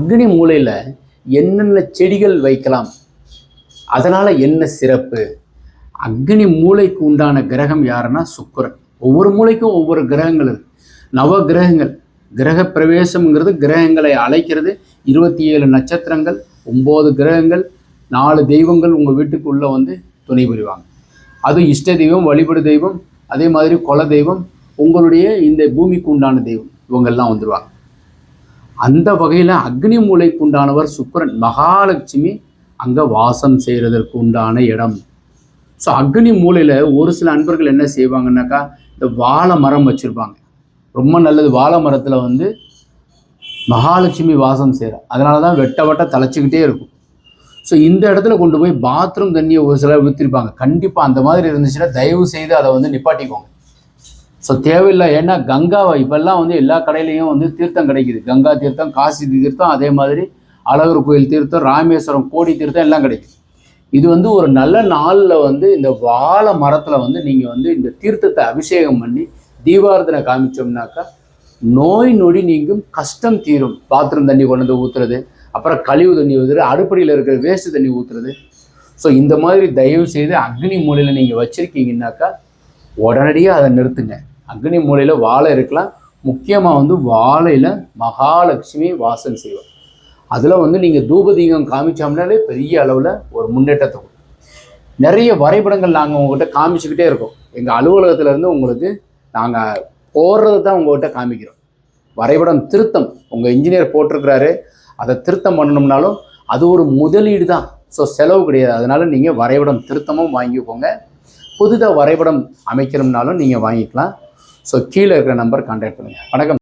அக்னி மூலையில் என்னென்ன செடிகள் வைக்கலாம்? அதனால் என்ன சிறப்பு? அக்னி மூளைக்கு உண்டான கிரகம் யாருன்னா சுக்கரன். ஒவ்வொரு மூளைக்கும் ஒவ்வொரு கிரகங்கள் இருக்குது நவ கிரகங்கள் கிரக பிரவேசம்ங்கிறது கிரகங்களை அழைக்கிறது. இருபத்தி ஏழு நட்சத்திரங்கள் ஒம்பது கிரகங்கள் நாலு தெய்வங்கள் உங்கள் வீட்டுக்குள்ளே வந்து துணை புரிவாங்க. அது இஷ்ட தெய்வம் வழிபடு தெய்வம் அதே மாதிரி குல தெய்வம் உங்களுடைய இந்த பூமிக்கு உண்டான தெய்வம். இவங்கெல்லாம் வந்துடுவாங்க அந்த வகையில் அக்னி மூலைக்கு உண்டானவர் சுக்கரன் மகாலட்சுமி அங்கே வாசம் செய்கிறதற்கு உண்டான இடம். ஸோ அக்னி மூலையில் ஒரு சில அன்பர்கள் என்ன செய்வாங்கன்னாக்கா இந்த வாழை மரம் வச்சுருப்பாங்க. ரொம்ப நல்லது வாழை மரத்தில் வந்து மகாலட்சுமி வாசம் செய்கிற அதனால தான் வெட்ட வட்ட தலைச்சிக்கிட்டே இருக்கும். ஸோ இந்த இடத்துல கொண்டு போய் பாத்ரூம் தண்ணியை ஒரு சிலர் ஊற்றிருப்பாங்க கண்டிப்பாக அந்த மாதிரி இருந்துச்சுன்னா தயவு செய்து அதை வந்து நிப்பாட்டிக்கோங்க. ஸோ தேவையில்லை. ஏன்னா கங்காவை இப்போல்லாம் வந்து எல்லா கடையிலையும் வந்து தீர்த்தம் கிடைக்குது. கங்கா தீர்த்தம் காசி தீர்த்தம் அதே மாதிரி அழகர் கோயில் தீர்த்தம் ராமேஸ்வரம் கோடி தீர்த்தம் எல்லாம் கிடைக்குது. இது வந்து ஒரு நல்ல நாளில் வந்து இந்த வாழை மரத்தில் வந்து நீங்கள் வந்து இந்த தீர்த்தத்தை அபிஷேகம் பண்ணி தீபாரதனை காமிச்சோம்னாக்கா நோய் நொடி நீங்கும் கஷ்டம் தீரும். பாத்ரூம் தண்ணி கொண்டு வந்து ஊற்றுறது அப்புறம் கழிவு தண்ணி ஊற்றுறது அடுப்படியில் இருக்கிற வேஸ்ட் தண்ணி ஊற்றுறது ஸோ இந்த மாதிரி தயவு செய்து அக்னி மூலையில் நீங்கள் வச்சுருக்கீங்கன்னாக்கா உடனடியாக அதை நிறுத்துங்க. அக்னி மூலையில் வாழை இருக்கலாம். முக்கியமாக வந்து வாழையில் மகாலட்சுமி வாசல் செய்வோம் அதில் வந்து நீங்கள் தூபதீகம் காமிச்சோம்னாலே பெரிய அளவில் ஒரு முன்னேற்றத்தை கொடுக்கும். நிறைய வரைபடங்கள் நாங்கள் உங்கள்கிட்ட காமிச்சுக்கிட்டே இருக்கோம். எங்கள் அலுவலகத்திலேருந்து உங்களுக்கு நாங்கள் போடுறது தான் உங்கள்கிட்ட காமிக்கிறோம். வரைபடம் திருத்தம். உங்கள் இன்ஜினியர் போட்டிருக்கிறாரு. அதை திருத்தம் பண்ணணும்னாலும் அது ஒரு முதலீடு தான். ஸோ செலவு கிடையாது. அதனால நீங்கள் வரைபடம் திருத்தமும் வாங்கிக்கோங்க. புதுதாக வரைபடம் அமைக்கணும்னாலும் நீங்கள் வாங்கிக்கலாம். ஸோ கீழே இருக்கிற நம்பர் கான்டாக்ட் பண்ணுங்கள் வணக்கம்.